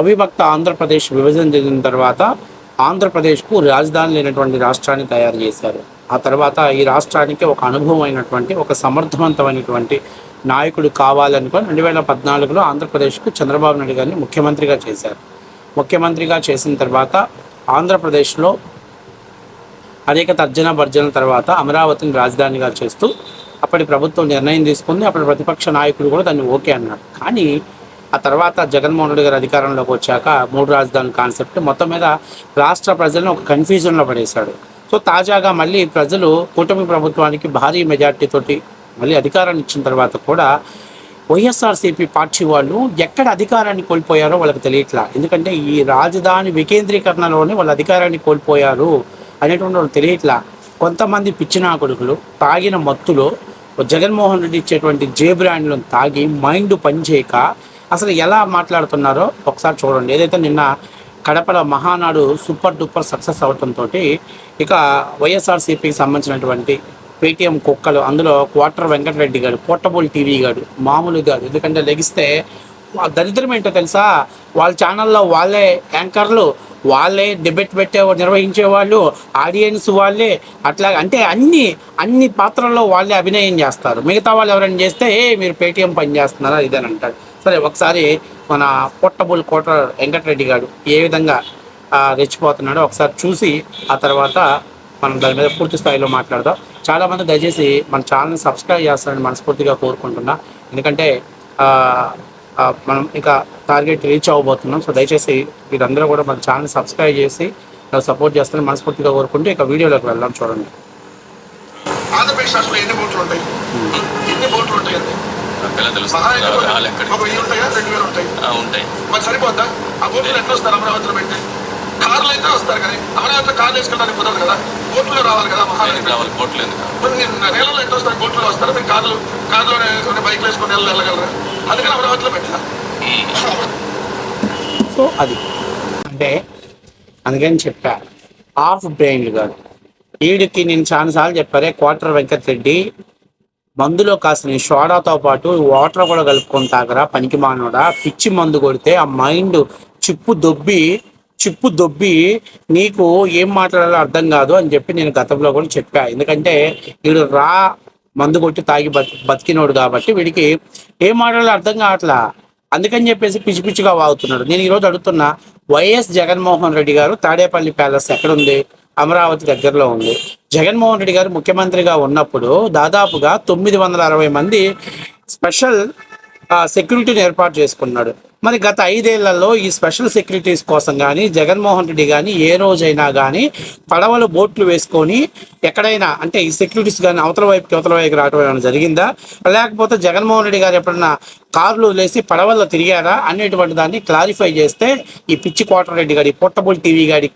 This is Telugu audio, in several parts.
అవిభక్త ఆంధ్రప్రదేశ్ విభజన జరిగిన తర్వాత ఆంధ్రప్రదేశ్కు రాజధాని లేనటువంటి రాష్ట్రాన్ని తయారు చేశారు. ఆ తర్వాత ఈ రాష్ట్రానికి ఒక అనుభవం అయినటువంటి ఒక సమర్థవంతమైనటువంటి నాయకుడు కావాలనుకొని రెండు వేల పద్నాలుగులో ఆంధ్రప్రదేశ్కు చంద్రబాబు నాయుడు గారిని ముఖ్యమంత్రిగా చేశారు. ముఖ్యమంత్రిగా చేసిన తర్వాత ఆంధ్రప్రదేశ్లో అనేక తర్జన భర్జన తర్వాత అమరావతిని రాజధానిగా చేస్తూ అప్పటి ప్రభుత్వం నిర్ణయం తీసుకుంది అప్పటి ప్రతిపక్ష నాయకుడు కూడా దాన్ని ఓకే అన్నాడు. కానీ ఆ తర్వాత జగన్మోహన్ రెడ్డి గారు అధికారంలోకి వచ్చాక మూడు రాజధాని కాన్సెప్ట్ మొత్తం మీద రాష్ట్ర ప్రజలను ఒక కన్ఫ్యూజన్లో పడేశాడు. సో తాజాగా మళ్ళీ ప్రజలు కూటమి ప్రభుత్వానికి భారీ మెజార్టీతోటి మళ్ళీ అధికారాన్ని ఇచ్చిన తర్వాత కూడా వైఎస్ఆర్సీపీ పార్టీ వాళ్ళు ఎక్కడ అధికారాన్ని కోల్పోయారో వాళ్ళకి తెలియట్లా. ఎందుకంటే ఈ రాజధాని వికేంద్రీకరణలోనే వాళ్ళ అధికారాన్ని కోల్పోయారు అనేటువంటి వాళ్ళు తెలియట్లా. కొంతమంది పిచ్చినా కొడుకులు తాగిన మత్తులో జగన్మోహన్ రెడ్డి ఇచ్చేటువంటి జే బ్రాండ్లను తాగి మైండ్ పనిచేయక అసలు ఎలా మాట్లాడుతున్నారో ఒకసారి చూడండి. ఏదైతే నిన్న కడపల మహానాడు సూపర్ డూపర్ సక్సెస్ అవటంతో ఇక వైఎస్ఆర్సీపీకి సంబంధించినటువంటి పేటీఎం కుక్కలు అందులో క్వార్టర్ వెంకటరెడ్డి గారు పోర్టబుల్ టీవీ గారు మామూలు గారు ఎందుకంటే లెగిస్తే దరిద్రం ఏంటో తెలుసా? వాళ్ళ ఛానల్లో వాళ్ళే యాంకర్లు వాళ్ళే డిబేట్ పెట్టే నిర్వహించేవాళ్ళు ఆడియన్స్ వాళ్ళే అట్లా అంటే అన్ని అన్ని పాత్రల్లో వాళ్ళే అభినయం చేస్తారు. మిగతా వాళ్ళు ఎవరైనా చేస్తే ఏ మీరు పేటీఎం పని చేస్తున్నారా? ఇదని అంటారు సరే ఒకసారి మన పోర్టబుల్ కోట వెంకటరెడ్డి గారు ఏ విధంగా రెచ్చిపోతున్నాడో ఒకసారి చూసి ఆ తర్వాత మనం దాని మీద పూర్తి స్థాయిలో మాట్లాడదాం. చాలామంది దయచేసి మన ఛానల్ని సబ్స్క్రైబ్ చేస్తారని మనస్ఫూర్తిగా కోరుకుంటున్నా. ఎందుకంటే మనం ఇంకా టార్గెట్ రీచ్ అవ్వబోతున్నాం. సో దయచేసి మీరందరూ కూడా మన ఛానల్ సబ్స్క్రైబ్ చేసి నాకు సపోర్ట్ చేస్తారని మనస్ఫూర్తిగా కోరుకుంటూ ఇక వీడియోలోకి వెళ్దాం చూడండి. ఆంధ్రప్రదేశ్ రాష్ట్రంలో ఎన్ని బోట్లు ఉంటాయి? ఎన్ని బోట్లు ఎలా తెలుస్తుంది వాళ్ళు ఎక్కడికి ఉంటాయా. రెండు వేలు ఉంటాయి. ఆ, ఉంటాయి. మరి సరిపోద్దా? ఆ బోట్లు ఎట్లా వస్తారు అమరావతిలో పెట్టి కార్లు అయితే వస్తారు కానీ అమరావతిలో కార్లు వేసుకెళ్ళడానికి కుదరదు కదా. బోట్లో రావాలి కదా మహానగరం రావాలి కోట్లు ఎందుకు మరి నేను నేలలో ఎట్లా వస్తారు? బోట్లో వస్తారా? మీరు కార్లు కార్లోనే వేసుకొని బైక్లు వేసుకొని వెళ్ళ వెళ్ళగలరా? అందుకని అమరావతిలో పెట్టా సో అది. అంటే అందుకని చెప్పా. హాఫ్ బ్రెయిన్ గారు వీడికి నేను చాలాసార్లు చెప్పారే క్వార్టర్ వెంకటరెడ్డి మందులో కాసిన సోడాతో పాటు వాటర్ కూడా కలుపుకొని తాగరా పనికి మానోడా? పిచ్చి మందు కొడితే ఆ మైండ్ చిప్పు దొబ్బి చిప్పు దొబ్బి నీకు ఏం మాట్లాడాలో అర్థం కాదు అని చెప్పి నేను గతంలో కూడా చెప్పా. ఎందుకంటే వీడు రా మందు కొట్టి తాగి బతి బతికినోడు కాబట్టి వీడికి ఏం మాట్లాడాలో అర్థం కావట్లా. అందుకని చెప్పేసి పిచ్చి పిచ్చిగా వాగుతున్నాడు. నేను ఈరోజు అడుగుతున్నా వైఎస్ జగన్మోహన్ రెడ్డి గారు తాడేపల్లి ప్యాలెస్ ఎక్కడుంది? అమరావతి దగ్గరలో ఉంది. జగన్మోహన్ రెడ్డి గారు ముఖ్యమంత్రిగా ఉన్నప్పుడు దాదాపుగా తొమ్మిది వందల అరవై మంది స్పెషల్ సెక్యూరిటీని ఏర్పాటు చేసుకున్నాడు. మరి గత ఐదేళ్ళలో ఈ స్పెషల్ సెక్యూరిటీస్ కోసం కానీ జగన్మోహన్ రెడ్డి కానీ ఏ రోజైనా కానీ పడవలు బోట్లు వేసుకొని ఎక్కడైనా అంటే ఈ సెక్యూరిటీస్ కానీ అవతల వైపుకి అవతల వైపుకి రావడం ఏమైనా జరిగిందా? లేకపోతే జగన్మోహన్ రెడ్డి గారు ఎప్పుడన్నా కార్లు లేసి పడవల్లో తిరిగారా? అనేటువంటి దాన్ని క్లారిఫై చేస్తే ఈ పిచ్చి కోటరెడ్డి గారి పోర్టబుల్ టీవీ గారి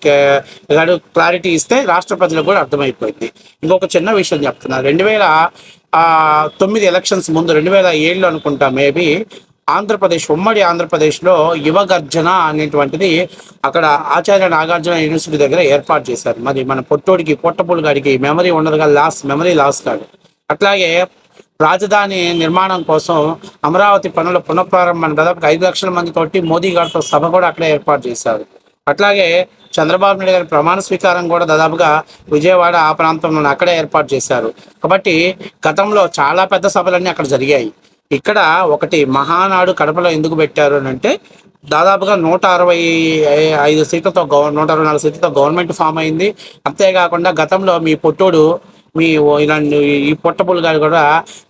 గారు క్లారిటీ ఇస్తే రాష్ట్ర ప్రజలకు కూడా అర్థమైపోయింది. ఇంకొక చిన్న విషయం చెప్తున్నా. రెండు వేల తొమ్మిది ఎలక్షన్స్ ముందు రెండు వేల ఏళ్ళు అనుకుంటా మేబీ ఆంధ్రప్రదేశ్ ఉమ్మడి ఆంధ్రప్రదేశ్లో యువగర్జన అనేటువంటిది అక్కడ ఆచార్య నాగార్జున యూనివర్సిటీ దగ్గర ఏర్పాటు చేశారు. మరి మన పొట్టోడికి పొట్టపూడి గాడికి మెమరీ ఉండదు కదా లాస్ మెమరీ లాస్ కాదు. అట్లాగే రాజధాని నిర్మాణం కోసం అమరావతి పనుల పునఃప్రారంభం దాదాపు ఐదు లక్షల మంది తోటి మోదీ గారితో సభ కూడా అక్కడే ఏర్పాటు చేశారు. అట్లాగే చంద్రబాబు నాయుడు గారి ప్రమాణ స్వీకారం కూడా దాదాపుగా విజయవాడ ఆ ప్రాంతంలో అక్కడే ఏర్పాటు చేశారు. కాబట్టి గతంలో చాలా పెద్ద సభలన్నీ అక్కడ జరిగాయి. ఇక్కడ ఒకటి మహానాడు కడపలో ఎందుకు పెట్టారు అని అంటే దాదాపుగా నూట అరవై ఐదు సీట్లతో గవ నూట అరవై నాలుగు సీట్లతో గవర్నమెంట్ ఫామ్ అయింది. అంతేకాకుండా గతంలో మీ పొట్టోడు మీ ఓ- ఇలాంటి ఈ పొట్టపులు గారు కూడా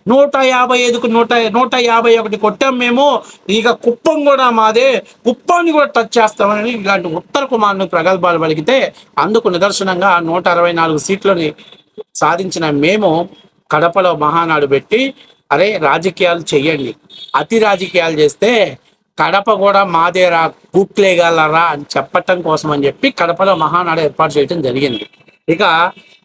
నూట యాభై ఐదుకు నూట నూట యాభై ఒకటి కొట్టాం మేము. ఇక కుప్పం కూడా మాదే. కుప్పాన్ని కూడా టచ్ చేస్తామని ఇలాంటి ఉత్తర కుమార్ను ప్రగల్భాలు పలికితే అందుకు నిదర్శనంగా నూట అరవై నాలుగు సీట్లని సాధించిన మేము కడపలో మహానాడు పెట్టి అరే రాజకీయాలు చెయ్యండి. అతి రాజకీయాలు చేస్తే కడప కూడా మాదేరా కూక్లేగలరా అని చెప్పటం కోసం అని చెప్పి కడపలో మహానాడు ఏర్పాటు చేయడం జరిగింది. ఇక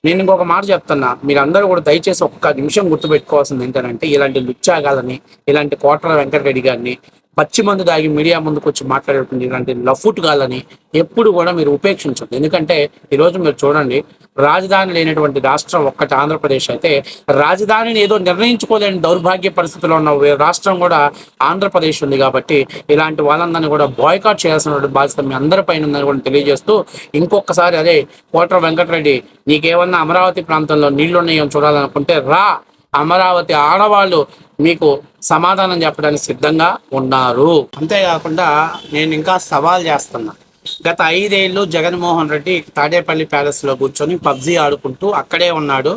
నేను ఇంకొక మాట చెప్తున్నా. మీరందరూ కూడా దయచేసి ఒక్క నిమిషం గుర్తుపెట్టుకోవాల్సింది ఏంటంటే ఇలాంటి లుచ్చాగాలని ఇలాంటి కోటల వెంకటరెడ్డి గారిని పచ్చి మందు దాగి మీడియా ముందుకు వచ్చి మాట్లాడుతుంది ఇలాంటి లఫుట్ గాలని ఎప్పుడు కూడా మీరు ఉపేక్షించండి ఎందుకంటే ఈరోజు మీరు చూడండి రాజధాని లేనటువంటి రాష్ట్రం ఒక్కటి ఆంధ్రప్రదేశ్ అయితే రాజధానిని ఏదో నిర్ణయించుకోలేని దౌర్భాగ్య పరిస్థితిలో ఉన్న రాష్ట్రం కూడా ఆంధ్రప్రదేశ్ ఉంది కాబట్టి ఇలాంటి వాళ్ళందరినీ కూడా బాయ్కాట్ చేయాల్సిన బాధ్యత మీ అందరి పైన ఉందని కూడా తెలియజేస్తూ ఇంకొకసారి అదే కోట్ర వెంకటరెడ్డి నీకేమన్నా అమరావతి ప్రాంతంలో నీళ్ళు ఉన్నాయో చూడాలనుకుంటే రా. అమరావతి ఆడవాళ్ళు మీకు సమాధానం చెప్పడానికి సిద్ధంగా ఉన్నారు. అంతేకాకుండా నేను ఇంకా సవాల్ చేస్తున్నా. గత ఐదేళ్ళు జగన్మోహన్ రెడ్డి తాడేపల్లి ప్యాలెస్లో కూర్చొని పబ్జీ ఆడుకుంటూ అక్కడే ఉన్నాడు.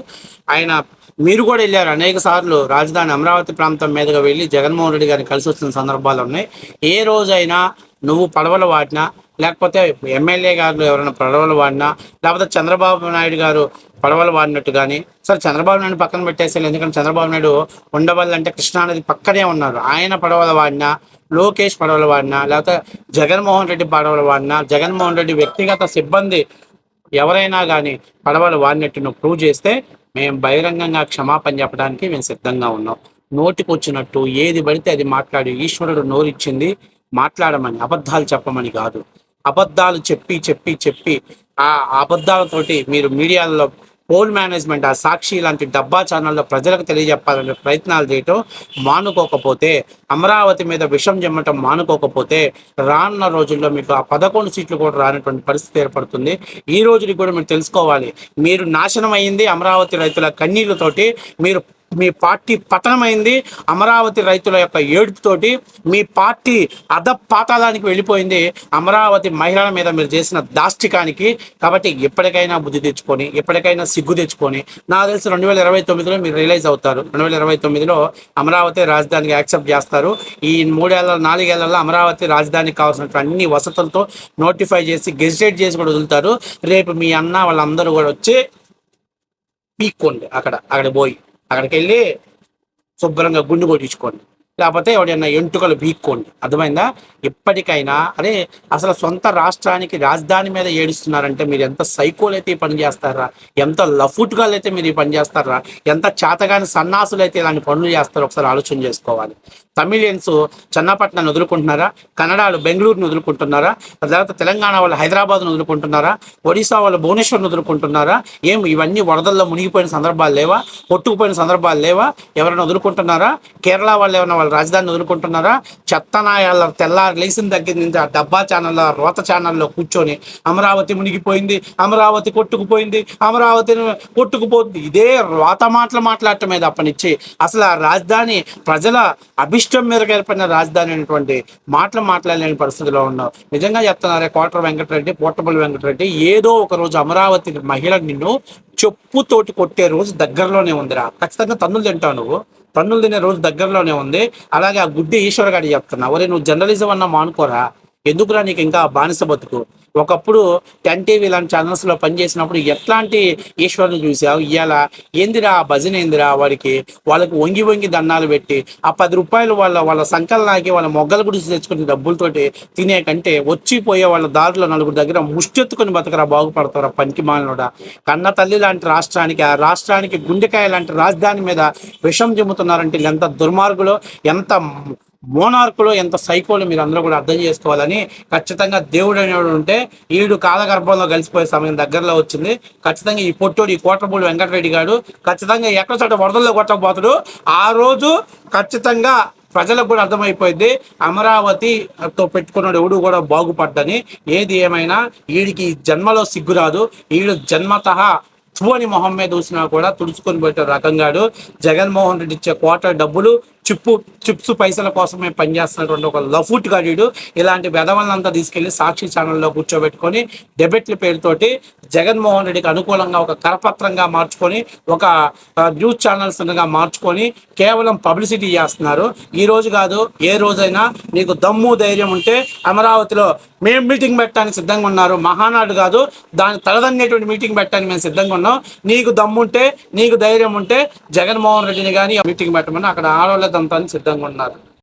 ఆయన మీరు కూడా వెళ్ళారు. అనేక సార్లు రాజధాని అమరావతి ప్రాంతం మీదుగా వెళ్ళి జగన్మోహన్ రెడ్డి గారిని కలిసి వచ్చిన సందర్భాలు ఉన్నాయి. ఏ రోజైనా నువ్వు పడవలు వాడినా లేకపోతే ఎమ్మెల్యే గారు ఎవరైనా పడవలు వాడినా లేకపోతే చంద్రబాబు నాయుడు గారు పడవలు వాడినట్టు కానీ సరే చంద్రబాబు నాయుడు పక్కన పెట్టేసారు ఎందుకంటే చంద్రబాబు నాయుడు ఉండవల్లి అంటే కృష్ణానది పక్కనే ఉన్నారు. ఆయన పడవలు వాడినా లోకేష్ పడవలు వాడినా లేకపోతే జగన్మోహన్ రెడ్డి పడవలు వాడినా జగన్మోహన్ రెడ్డి వ్యక్తిగత సిబ్బంది ఎవరైనా కానీ పడవలు వాడినట్టు నువ్వు ప్రూవ్ చేస్తే మేము బహిరంగంగా క్షమాపణ చెప్పడానికి మేము సిద్ధంగా ఉన్నాం. నోటికి వచ్చినట్టు ఏది పడితే అది మాట్లాడి ఈశ్వరుడు నోరిచ్చింది మాట్లాడమని అబద్ధాలు చెప్పమని కాదు. అబద్ధాలు చెప్పి చెప్పి చెప్పి ఆ అబద్ధాలతోటి మీరు మీడియాలో పోల్ మేనేజ్మెంట్ ఆ సాక్షి లాంటి డబ్బా ఛానల్లో ప్రజలకు తెలియజెప్పాలనే ప్రయత్నాలు చేయటం మానుకోకపోతే అమరావతి మీద విషం జమ్మటం మానుకోకపోతే రానున్న రోజుల్లో మీకు ఆ పదకొండు సీట్లు కూడా రానటువంటి పరిస్థితి ఏర్పడుతుంది. ఈ రోజుని కూడా మీరు తెలుసుకోవాలి. మీరు నాశనం అయింది అమరావతి రైతుల కన్నీళ్ళతోటి మీరు మీ పార్టీ పతనమైంది అమరావతి రైతుల యొక్క ఏడుపుతోటి మీ పార్టీ అధ పాతాళానికి వెళ్ళిపోయింది అమరావతి మహిళల మీద మీరు చేసిన దాష్టికానికి. కాబట్టి ఎప్పటికైనా బుద్ధి తెచ్చుకొని ఎప్పటికైనా సిగ్గు తెచ్చుకొని నాకు తెలిసి రెండు వేల ఇరవై తొమ్మిదిలో మీరు రిలైజ్ అవుతారు. రెండు వేల ఇరవై తొమ్మిదిలో అమరావతి రాజధానికి యాక్సెప్ట్ చేస్తారు. ఈ మూడేళ్ళ నాలుగేళ్ళలో అమరావతి రాజధానికి కావాల్సినటువంటి అన్ని వసతులతో నోటిఫై చేసి గెజిటేట్ చేసి కూడా వదులుతారు. రేపు మీ అన్న వాళ్ళందరూ కూడా వచ్చి పీక్కోండి అక్కడ అక్కడ పోయి. అక్కడికి వెళ్ళి శుభ్రంగా గుండు కొట్టించుకోండి. లేకపోతే ఎవడైనా ఎంటుకలు బీక్కోండి. అర్థమైందా? ఎప్పటికైనా అరే అసలు సొంత రాష్ట్రానికి రాజధాని మీద ఏడుస్తున్నారంటే మీరు ఎంత సైకోలు అయితే ఈ పని చేస్తారా? ఎంత లఫుట్గా అయితే మీరు ఈ పని చేస్తారా? ఎంత చేతగాని సన్నాసులు అయితే ఇలాంటి పనులు చేస్తారో ఒకసారి ఆలోచన చేసుకోవాలి. తమిళియన్స్ చెన్నపట్నాన్ని వదులుకుంటున్నారా? కన్నడాలు బెంగళూరుని వదులుకుంటున్నారా? తర్వాత తెలంగాణ వాళ్ళు హైదరాబాద్ను వదులుకుంటున్నారా? ఒడిశా వాళ్ళు భువనేశ్వర్ని వదులుకుంటున్నారా? ఏం ఇవన్నీ వరదల్లో మునిగిపోయిన సందర్భాలు లేవా? కొట్టుకుపోయిన సందర్భాలు లేవా? ఎవరైనా వదులుకుంటున్నారా? కేరళ వాళ్ళు ఏమైనా వాళ్ళు రాజధానిని వదులుకుంటున్నారా? చెత్తనాయాల తెల్లారి లేచిన దగ్గర నుంచి ఆ డబ్బా ఛానల్లో రోత ఛానల్లో కూర్చొని అమరావతి మునిగిపోయింది అమరావతి కొట్టుకుపోయింది అమరావతి కొట్టుకుపోతుంది. ఇదే రోత మాటలు మాట్లాడటమే తప్పనిచ్చి అసలు ఆ రాజధాని ప్రజల అభిష్టం మేరకు ఏర్పడిన రాజధాని అనేటువంటి మాటలు మాట్లాడలేని పరిస్థితిలో ఉన్నావు. నిజంగా చెప్తున్నారే కోటర వెంకటరెడ్డి పోర్టబుల్ వెంకటరెడ్డి ఏదో ఒక రోజు అమరావతి మహిళ నిన్ను చెప్పుతోటి కొట్టే రోజు దగ్గరలోనే ఉందిరా. ఖచ్చితంగా తన్నులు తింటావు నువ్వు. తన్నులు తినే రోజు దగ్గరలోనే ఉంది. అలాగే ఆ గుడ్డి ఈశ్వర గారి చెప్తున్నా. ఒరే నువ్వు జర్నలిజం అన్న మానుకోరా? ఎందుకురా నీకు ఇంకా బానిస బతుకు? ఒకప్పుడు టెన్ టీవీ లాంటి ఛానల్స్లో పనిచేసినప్పుడు ఎట్లాంటి ఈశ్వరుని చూసావు? ఇవాళ ఏందిరా ఆ భజన ఏందిరా వాడికి? వాళ్ళకి వంగి వంగి దండాలు పెట్టి ఆ పది రూపాయలు వాళ్ళ వాళ్ళ సంకలనాకి వాళ్ళ మొగ్గల గురించి తెచ్చుకునే డబ్బులతోటి తినే కంటే వచ్చిపోయే వాళ్ళ దారిలో నలుగురు దగ్గర ముష్టెత్తుకుని బతకరా బాగుపడతారా పనికి మాలనుడా. కన్న తల్లి లాంటి రాష్ట్రానికి ఆ రాష్ట్రానికి గుండెకాయ లాంటి రాజధాని మీద విషం చెమ్ముతున్నారంటే ఎంత దుర్మార్గులో ఎంత మోనార్కులో ఎంత సైకోలు మీరు అందరూ కూడా అర్థం చేసుకోవాలని ఖచ్చితంగా దేవుడు అనేవాడు ఉంటే ఈడు కాలగర్భంలో కలిసిపోయే సమయం దగ్గరలో వచ్చింది. ఖచ్చితంగా ఈ పొట్టోడు ఈ కోటపూడి వెంకటరెడ్డి గారు ఖచ్చితంగా ఎక్కడ చోట వరదల్లో కొట్టకపోతాడు. ఆ రోజు ఖచ్చితంగా ప్రజలకు కూడా అర్థమైపోయింది. అమరావతితో పెట్టుకున్నాడు ఎవడు కూడా బాగుపడ్డని. ఏది ఏమైనా వీడికి జన్మలో జన్మలో సిగ్గురాదు. వీడు జన్మత తువని మొహం మీద చూసినా కూడా తుడుచుకొని పెట్టే రకంగాడు. జగన్మోహన్ రెడ్డి ఇచ్చే కోటర్ డబ్బులు చిప్పు చిప్స్ పైసల కోసమే పనిచేస్తున్నటువంటి ఒక లఫుట్ గాడీడు. ఇలాంటి వెధవలంతా తీసుకెళ్ళి సాక్షి ఛానల్లో కూర్చోబెట్టుకొని డెబెట్ల పేరుతోటి జగన్మోహన్ రెడ్డికి అనుకూలంగా ఒక కరపత్రంగా మార్చుకొని ఒక న్యూస్ ఛానల్స్గా మార్చుకొని కేవలం పబ్లిసిటీ చేస్తున్నారు. ఈ రోజు కాదు ఏ రోజైనా నీకు దమ్ము ధైర్యం ఉంటే అమరావతిలో మేము మీటింగ్ పెట్టడానికి సిద్ధంగా ఉన్నారు. మహానాడు కాదు దాని తలదన్నేటువంటి మీటింగ్ పెట్టడానికి మేము సిద్ధంగా ఉన్నాం. నీకు దమ్ముంటే నీకు ధైర్యం ఉంటే జగన్మోహన్ రెడ్డిని కానీ మీటింగ్ పెట్టమని అక్కడ ఆడవాళ్ళ దంతాన్ని సిద్ధంగా ఉన్నారు.